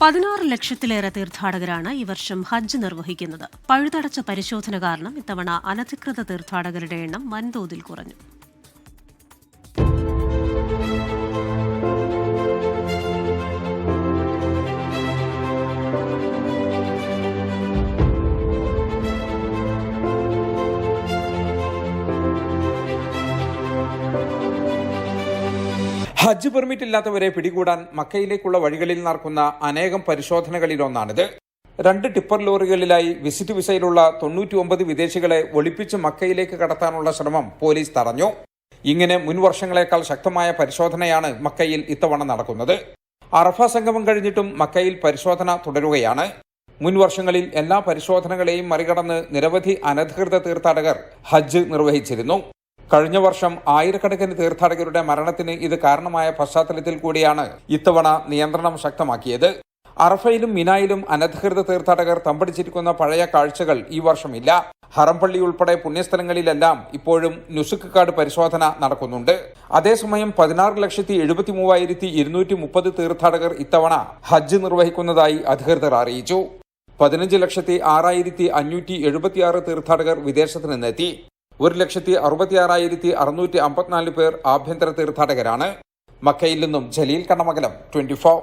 പതിനാറ് ലക്ഷത്തിലേറെ തീർത്ഥാടകരാണ് ഈ വർഷം ഹജ്ജ് നിർവഹിക്കുന്നത്. പഴുതടച്ച പരിശോധന കാരണം ഇത്തവണ അനധികൃത തീർത്ഥാടകരുടെ എണ്ണം വൻതോതിൽ കുറഞ്ഞു. ഹജ്ജ് പെർമിറ്റ് ഇല്ലാത്തവരെ പിടികൂടാൻ മക്കയിലേക്കുള്ള വഴികളിൽ നടക്കുന്ന അനേകം പരിശോധനകളിലൊന്നാണിത്. രണ്ട് ടിപ്പർ ലോറികളിലായി വിസിറ്റ് വിസയിലുള്ള തൊണ്ണൂറ്റി ഒമ്പത് വിദേശികളെ ഒളിപ്പിച്ച് മക്കയിലേക്ക് കടത്താനുള്ള ശ്രമം പോലീസ് തടഞ്ഞു. ഇങ്ങനെ മുൻ വർഷങ്ങളെക്കാൾ ശക്തമായ പരിശോധനയാണ് മക്കയിൽ ഇത്തവണ നടക്കുന്നത്. അറഫ സംഗമം കഴിഞ്ഞിട്ടും മക്കയിൽ പരിശോധന തുടരുകയാണ്. മുൻ വർഷങ്ങളിൽ എല്ലാ പരിശോധനകളെയും മറികടന്ന് നിരവധി അനധികൃത തീർത്ഥാടകർ ഹജ്ജ് നിർവഹിച്ചിരുന്നു. കഴിഞ്ഞ വർഷം ആയിരക്കണക്കിന് തീർത്ഥാടകരുടെ മരണത്തിന് ഇത് കാരണമായ പശ്ചാത്തലത്തിൽ കൂടിയാണ് ഇത്തവണ നിയന്ത്രണം ശക്തമാക്കിയത്. അറഫയിലും മിനായിലും അനധികൃത തീർത്ഥാടകർ തമ്പടിച്ചിരിക്കുന്ന പഴയ കാഴ്ചകൾ ഈ വർഷമില്ല. ഹറംപള്ളി ഉൾപ്പെടെ പുണ്യസ്ഥലങ്ങളിലെല്ലാം ഇപ്പോഴും നുസുക്ക് കാർഡ് പരിശോധന നടക്കുന്നുണ്ട്. അതേസമയം പതിനാറ് ലക്ഷത്തി എഴുപത്തി മൂവായിരത്തി ഇരുന്നൂറ്റി മുപ്പത് തീർത്ഥാടകർ ഇത്തവണ ഹജ്ജ് നിർവഹിക്കുന്നതായി അധികൃതർ അറിയിച്ചു. പതിനഞ്ച് ലക്ഷത്തി ആറായിരത്തി അഞ്ഞൂറ്റി എഴുപത്തിയാറ് തീർത്ഥാടകർ വിദേശത്ത് നിന്നെത്തി. ഒരു ലക്ഷത്തി അറുപത്തിയാറായിരത്തി അറുന്നൂറ്റി അമ്പത്തിനാല് പേർ ആഭ്യന്തര തീർത്ഥാടകരാണ്. മക്കയിൽ നിന്നും ജലീൽ കണ്ണമകലം ട്വന്റി ഫോർ